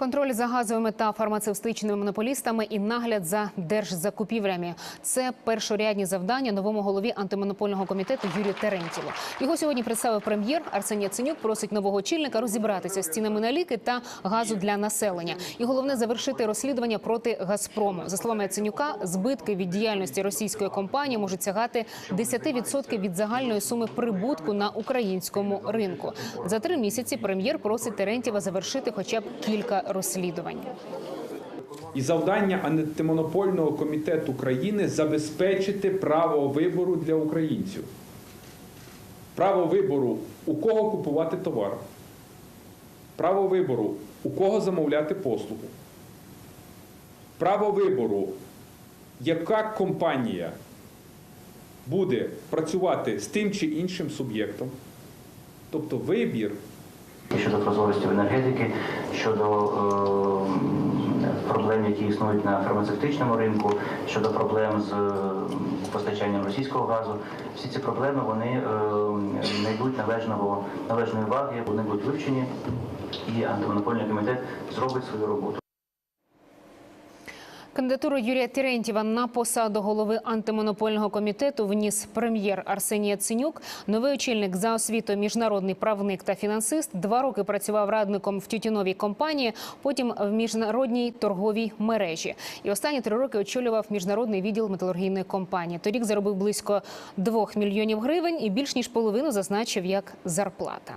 Контроль за газовими та фармацевтичними монополістами і нагляд за держзакупівлями це першорядні завдання новому голові антимонопольного комітету Юрію Терентєву. Його сьогодні представив прем'єр Арсеній Яценюк. Просить нового очільника розібратися з цінами на ліки та газу для населення. І головне завершити розслідування проти Газпрому. За словами Яценюка, збитки від діяльності російської компанії можуть сягати 10% від загальної суми прибутку на українському ринку. За три місяці прем'єр просить Терентєва завершити хоча б кілька розслідувань. І завдання антимонопольного комітету країни забезпечити право вибору для українців. Право вибору, у кого купувати товар. Право вибору, у кого замовляти послуги. Право вибору, яка компанія буде працювати з тим чи іншим суб'єктом. Тобто вибір щодо прозорості в енергетики, щодо е, проблем, які існують на фармацевтичному ринку, щодо проблем з е, постачанням російського газу. Всі ці проблеми вони не йдуть належного належної уваги, вони будуть вивчені, і антимонопольний комітет зробить свою роботу. Кандидатуру Юрія Терентєва на посаду голови антимонопольного комітету вніс прем'єр Арсеній Яценюк. Новий очільник за освітою, міжнародний правник та фінансист. Два роки працював радником в тютюновій компанії, потім в міжнародній торговій мережі. І останні три роки очолював міжнародний відділ металургійної компанії. Торік заробив близько двох мільйонів гривень і більш ніж половину зазначив як зарплата.